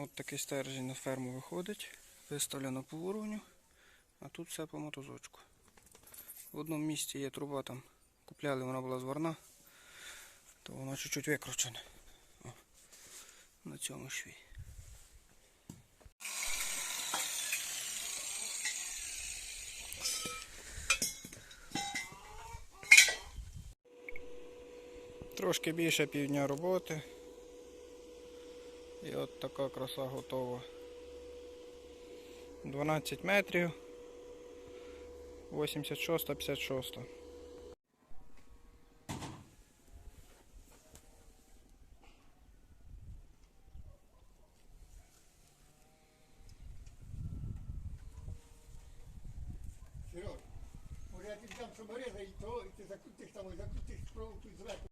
От такий стержень на ферму виходить. Виставлено по уровню, а тут все по мотузочку. В одному місці є труба там. Купляли, вона була зварна, то вона чуть-чуть викручена. О, на цьому шві. Трошки більше півдня роботи. І от така краса готова. 12 метрів. 86-56. Сереж, може я тобі дам самореза і то, і ти закрутиш там, і закрутиш проволоку зверху.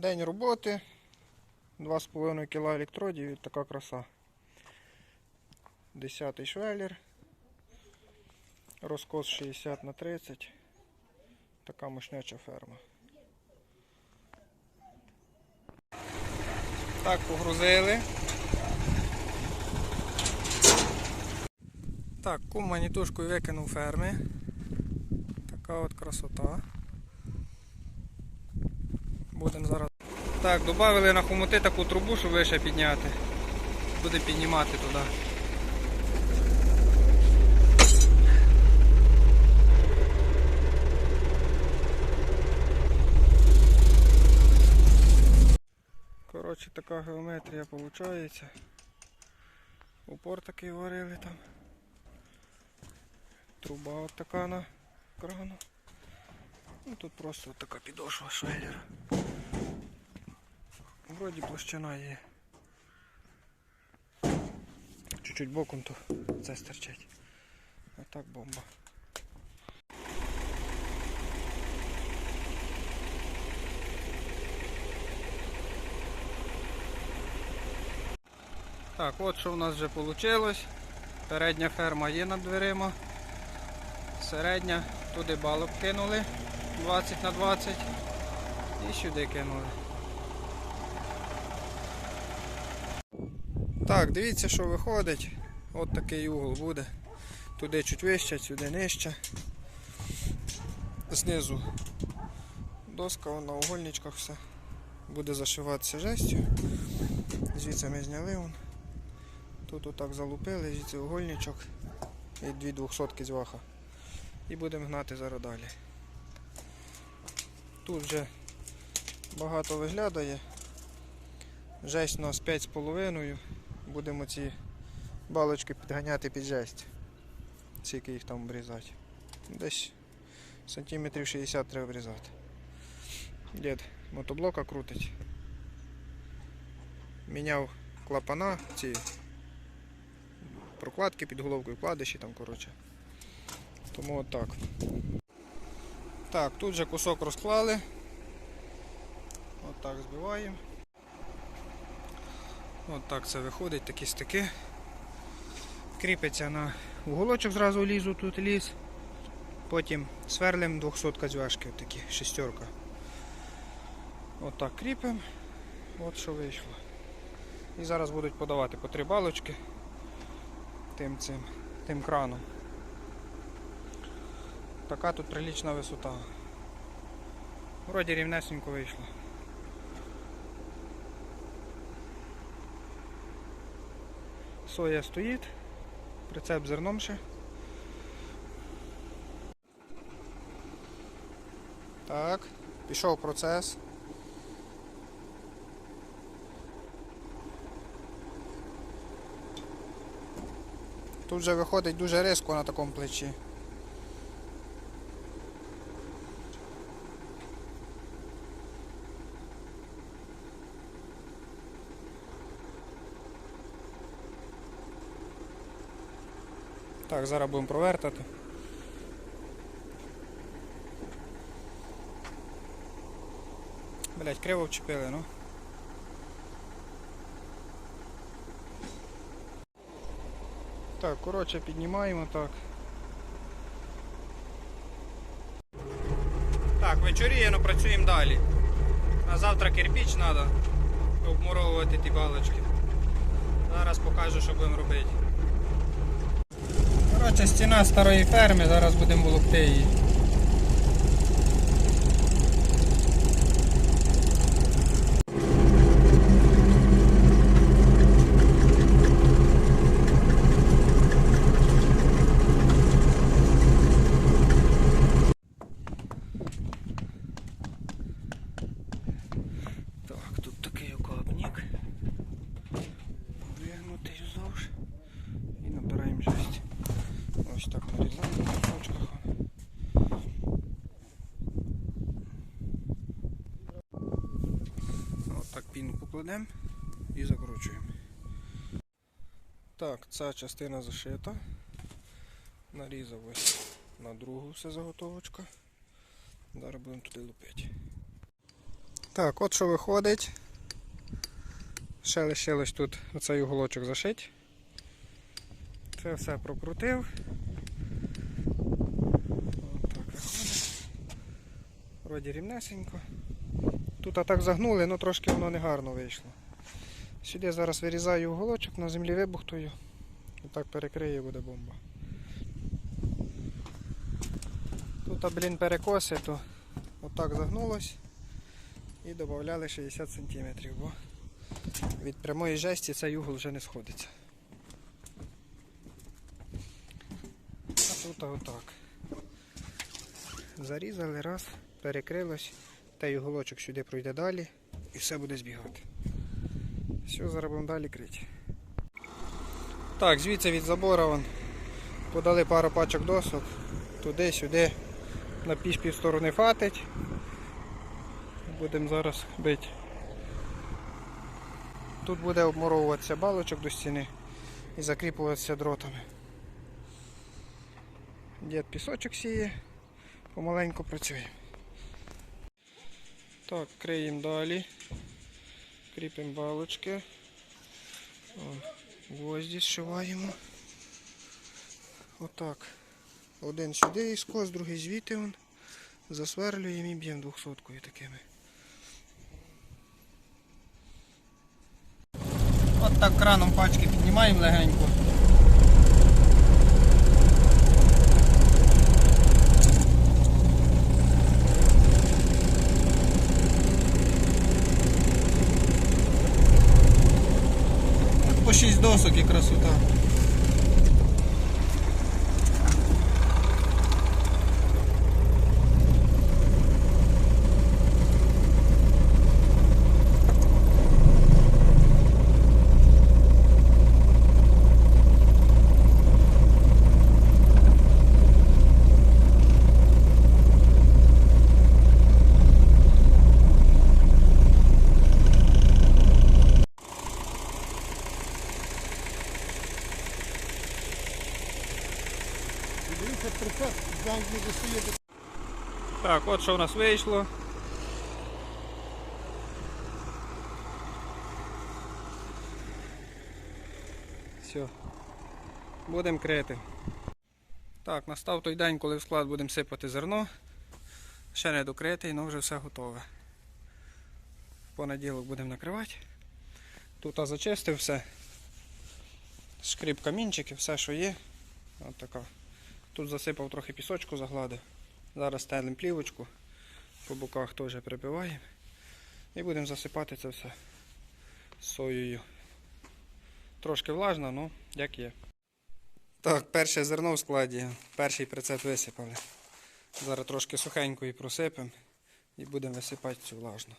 День роботи. 2,5 кг електродів і така краса. 10 швеллер. Розкос 60 на 30. Така мощняча ферма. Так, погрузили. Так, кум манітушкою викинув ферми. Така от красота. Будемо зараз. Так, додали на хомути таку трубу, щоб вище підняти. Буде піднімати туди. Коротше, така геометрія виходить. Упор такий варили там. Труба от така на крану. Ну тут просто от така підошва швеллера. Вроді площина є. Чуть-чуть боком то це стерчить. А так бомба. Так, от що в нас вже вийшло. Передня ферма є над дверима. Середня, туди балок кинули 20 на 20 і сюди кинули. Так, дивіться, що виходить. От такий угол буде. Туди чуть вище, сюди нижче. Знизу доска на угольничках все. Буде зашиватися жестю. Звідси ми зняли. Вон. Тут отак залупили, звідси угольничок і дві двохсотки з ваха. І будемо гнати зараз далі. Тут вже багато виглядає. Жесть у нас 5,5. Будемо ці балочки підганяти під жесть. Скільки їх там обрізати. Десь сантиметрів 60 треба обрізати. Дід мотоблока крутить. Міняв клапана, ці прокладки під головкою, вкладиші там, коротше. Тому отак. Так, тут же кусок розклали. Отак збиваємо. От так це виходить, такі стики. Кріпиться на уголочок зразу лізу, тут ліз. Потім сверлим 200 зв'яжки, такі шестерка. Отак кріпимо. От що вийшло. І зараз будуть подавати по три балочки тим цим, тим краном. Така тут прилічна висота. Вроді рівнесенько вийшло. Соя стоїть, прицеп зерном ще. Так, пішов процес. Тут вже виходить дуже різко на такому плечі. Так, зараз будемо провертати. Блять, криво вчепили, ну. Так, коротше, піднімаємо так. Так, вечоріє, ну працюємо далі. На завтра кирпіч треба обмуровувати ті балочки. Зараз покажу, що будемо робити. Коротше, стіна старої ферми, зараз будемо волокти її. Так, тут такий околобник. Вигнутий вздовж. І набираємо жесть. Ось так нарізаємо на кусочках. От покладемо і закручуємо. Так, ця частина зашита. Нарізав ось на другу все заготовочка. Зараз будемо туди лупити. Так, от що виходить. Ще лишилось тут оцей уголочок зашити. Це все прокрутив. От так виходить. Вроді рівнесенько. Тут атак загнули, але трошки воно не гарно вийшло. Сюди зараз вирізаю уголочок, на землі вибухтую. Отак перекриє буде бомба. Тут, а, блін, перекоси, то отак загнулось і додавали 60 см, бо від прямої жесті цей угол вже не сходиться. А тут отак. Зарізали раз, перекрилось, той уголочок сюди пройде далі і все буде збігати. Все, зараз будемо далі крити. Так, звідси від забора вон, подали пару пачок досок, туди-сюди, на піч півсторони фатить. Будемо зараз бити. Тут буде обмуровуватися балочок до стіни і закріплюватися дротами. Дід пісочок сіє, помаленьку працює. Так, криємо далі. Кріпимо балочки. О, гвозді зшиваємо. Отак. Один сюди іскос, другий звідти вон. Засверлюємо і б'ємо двохсоткою такими. От так краном пачки піднімаємо легенько. 6 досок і красота. Дивіться, прицеп, зайнь не достає до Так, от що в нас вийшло. Все. Будемо крити. Так, настав той день, коли в склад будемо сипати зерно. Ще не докритий, але вже все готове. В понеділок будемо накривати. Тут я зачистив все. Шкріп камінчики, все, що є. От така. Тут засипав трохи пісочку, загладив. Зараз стелимо плівочку, по боках теж прибиваємо. І будемо засипати це все соєю. Трошки влажно, але як є. Так, перше зерно в складі, перший прицеп висипали. Зараз трошки сухенької просипемо і будемо висипати цю влажну.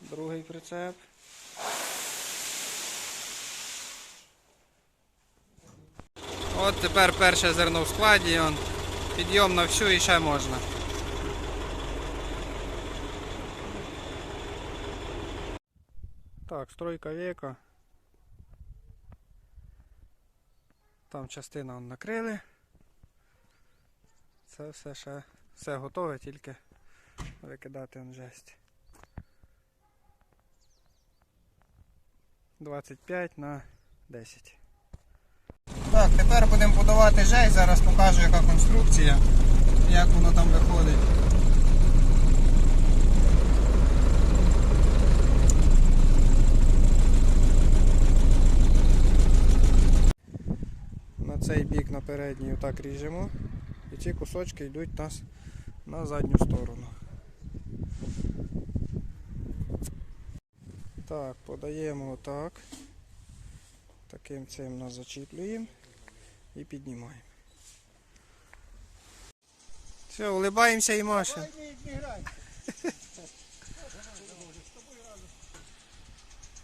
Другий прицеп. От тепер перше зерно в складі. Он, підйом на всю і ще можна. Так, стройка века. Там частина он накрили. Це все ще все готове, тільки викидати он жесть. 25 на 10. Так, тепер будемо подавати жесть, зараз покажу яка конструкція, як воно там виходить. На цей бік на передній отак ріжемо. І ці кусочки йдуть нас на задню сторону. Так, подаємо отак. Таким цим нас зачіплюємо і піднімаємо. Все, улибаємося і машемо.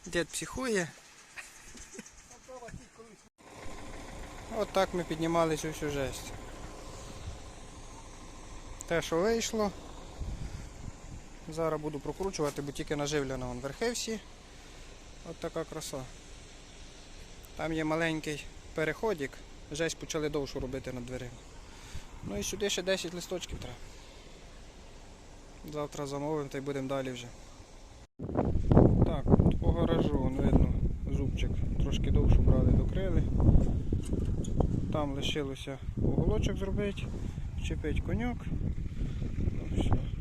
Дід психує. От так ми піднімали цю всю жесть. Те, що вийшло. Зараз буду прокручувати, бо тільки наживлено вон верхи всі. От така краса. Там є маленький переходик. Жесть почали довшу робити над дверима. Ну і сюди ще 10 листочків треба. Завтра замовимо та й будемо далі вже. Так, по гаражу вон видно зубчик. Трошки довшу брали, докрили. Там лишилося уголочок зробити, вчепити коньок. Ну, все.